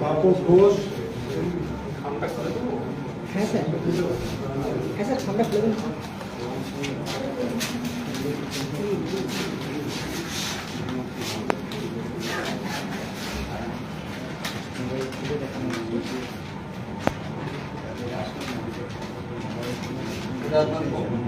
তাপস ঘোষ হ্যাঁ স্যার হ্যাঁ স্যার খামটা খুলে দিন সৌভিয়া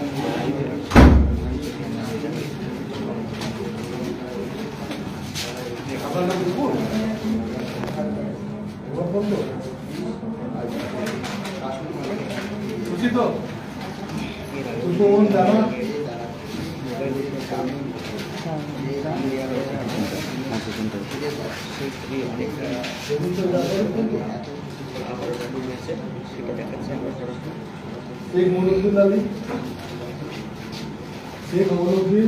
বুলবুল রয় আপনার নাম বুলবুল খুশি তো সুপন জানা শেখ মনুদ্দিন আলী শেখ মনুদ্দিন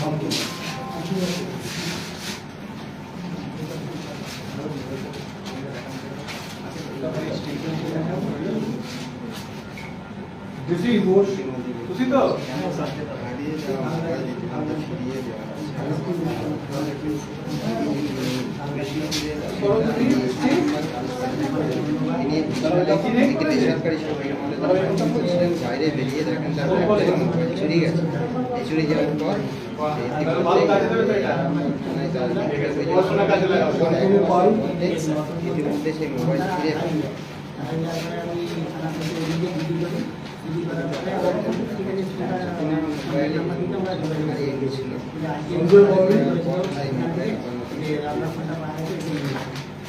আপনি তাহলে খুব কাজে দেবে এখানে। ঠিক আছে ঠিক আছে কুমার চক্রবর্তী খুশি ঘোষ খুশি তো বাইরে বেরিয়ে দেখেন তারপরে যাওয়ার পর। ইতিমধ্যে মোবাইল ফিরে পেল।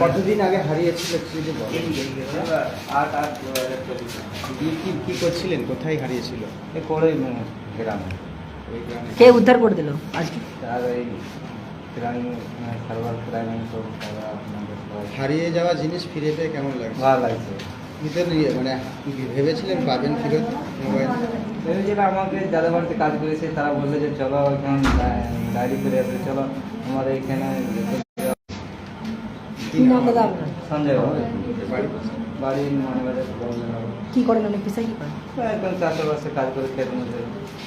কতদিন আগে হারিয়েছিল আট আট কি কি কি করছিলেন? কোথায় হারিয়েছিল? করে গ্রামে। কে উদ্ধার করে দিল আজকে? সবাই হারিয়ে যাওয়া জিনিস ফিরে পেয়ে কেমন লাগছে? ভালো লাগছে। ভিতরে নিয়ে মানে ভেবেছিলেন পাবেন ফেরত? মোবাইল ভেবেছিলাম আমাকে যাদের বাড়িতে কাজ করেছে তারা বলল যে চলো এখন ডায়েরি করে আসবে চলো আমাদের এখানে কি নাম দাদা? আপনার সঞ্জয় বাড়ি বাড়ি মানে কি করেন অনেক পেশায় কি করেন? এখন চাষবাসে কাজ করে খেতে মধ্যে।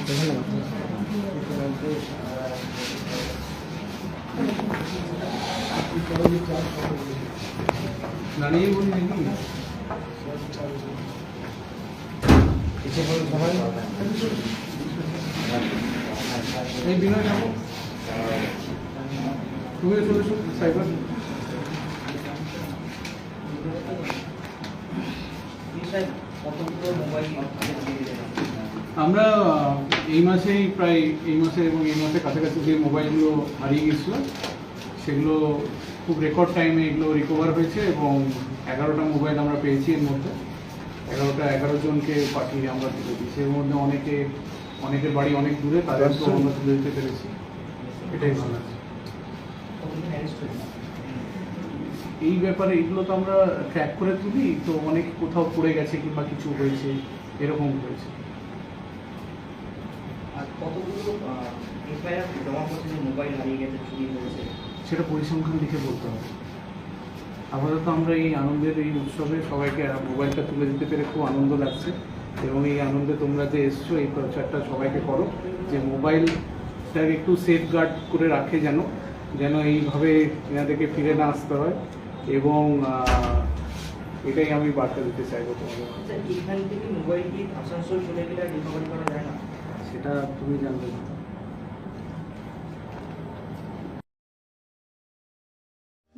ধন্যবাদ নানিয়ে বলি নাকি? চলে সাইবার আমরা এই মাসেই প্রায়, এই মাসে এবং এই মাসের কাছাকাছি যে মোবাইলগুলো হারিয়ে গেছিল সেগুলো খুব রেকর্ড টাইমে এগুলো রিকভার হয়েছে এবং এগারোটা মোবাইল আমরা পেয়েছি এর মধ্যে। এগারোটা এগারো জনকে পাঠিয়ে আমরা তুলে দিয়েছি এর মধ্যে অনেকে অনেকের বাড়ি অনেক দূরে তাদেরকেও আমরা তুলে দিতে পেরেছি। এটাই ভালো। আছে এই ব্যাপারে এগুলো তো আমরা ট্র্যাক করে তুলি তো অনেক কোথাও পড়ে গেছে কিংবা কিছু হয়েছে এরকম হয়েছে। আর কতগুলো এফআইআর জমা মোবাইল হারিয়ে গেছে চুরি হয়েছে? সেটা পরিসংখ্যান লিখে বলতে হবে। আপাতত আমরা এই আনন্দের এই উৎসবে সবাইকে মোবাইলটা তুলে দিতে পেরে খুব আনন্দ লাগছে। এবং এই আনন্দে তোমরা যে এসছো এই প্রচারটা সবাইকে করো। যে মোবাইলটাকে একটু সেফ গার্ড করে রাখে যেন যেন এইভাবে এনাদেরকে ফিরে না আসতে হয়। এবং এটাই আমি বার্তা দিতে চাইব তোমাদের আচ্ছা সেটা তুমি জানবে না।